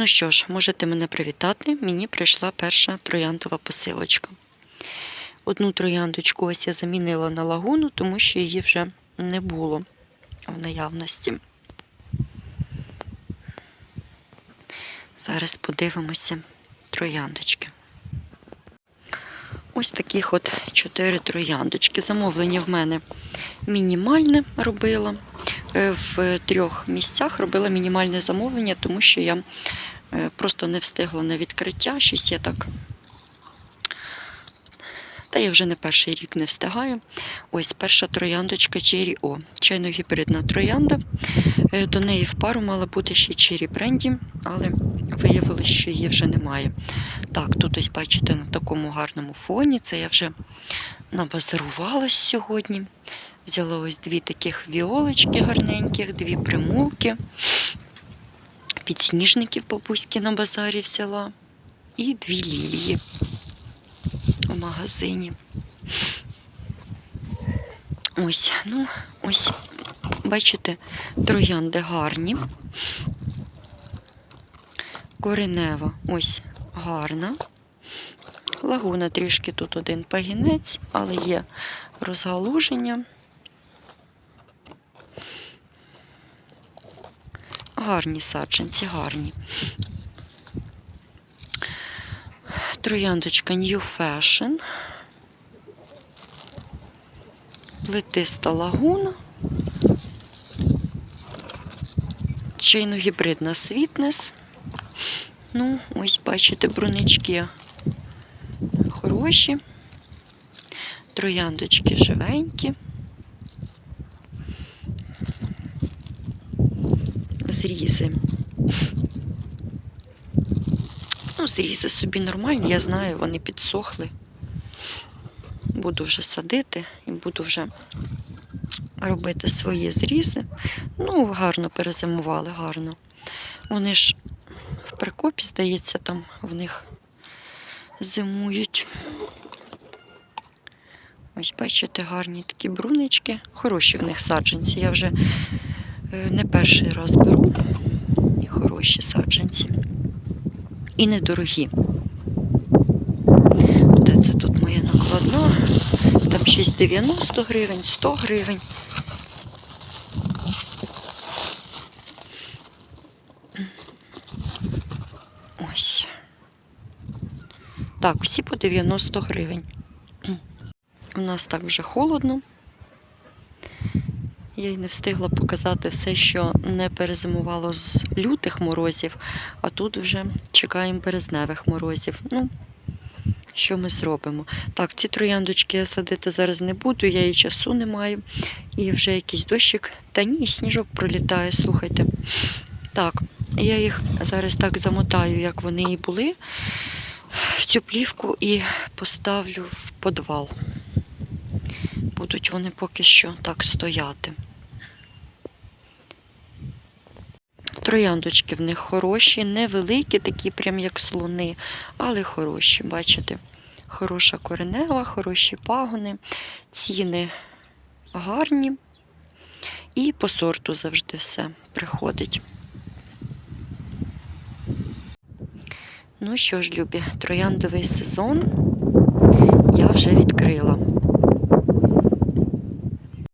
Ну що ж, можете мене привітати. Мені прийшла перша трояндова посилочка. Одну трояндочку ось я замінила на лагуну, тому що її вже не було в наявності. Зараз подивимося трояндочки. Ось таких от чотири трояндочки. Замовлення в мене мінімальне робила. Е, В трьох місцях робила мінімальне замовлення, тому що я е, просто не встигла на відкриття. Щось я так. Та я вже не перший рік не встигаю. Ось перша трояндочка O. Чайно-гібридна троянда. Е, До неї в пару мала бути ще Cherry Бренді, але виявилось, що її вже немає. Так, тут ось бачите на такому гарному фоні. Це я вже набазарувалась сьогодні. Взяла ось дві таких віолочки гарненьких, дві примулки. Підсніжників бабуськи на базарі взяла. І дві лілії у магазині. Ось, ну, ось, бачите, троянди гарні. Коренева ось гарна. Лагуна трішки тут один пагінець, але є розгалуження. Гарні саджанці, гарні. Трояндочка New Fashion. Плетиста лагуна. Чайно-гібридна світнес. Ну, ось бачите, брунички хороші. Трояндочки живенькі. Зрізи. Ну, зрізи собі нормальні, я знаю, вони підсохли. Буду вже садити і буду вже робити свої зрізи. Ну, гарно перезимували, гарно. Вони ж в прикопі, здається, там в них зимують. Ось, бачите, гарні такі брунички. Хороші в них саджанці. Я вже не перший раз беру. Хороші саджанці. І недорогі. Де це тут моя накладна? Там 6,90 гривень, 100 гривень. Ось. Так, всі по 90 гривень. У нас так вже холодно. Я й не встигла показати все, що не перезимувало з лютих морозів, а тут вже чекаємо березневих морозів. Ну, що ми зробимо? Так, ці трояндочки я садити зараз не буду, я і часу не маю. І вже якийсь дощик. Та ні, сніжок пролітає, слухайте. Так, я їх зараз так замотаю, як вони і були, в цю плівку і поставлю в подвал. Будуть вони поки що так стояти. Трояндочки в них хороші, невеликі, такі, прям як слони, але хороші, бачите? Хороша коренева, хороші пагони, ціни гарні. І по сорту завжди все приходить. Ну що ж, любі, трояндовий сезон я вже відкрила.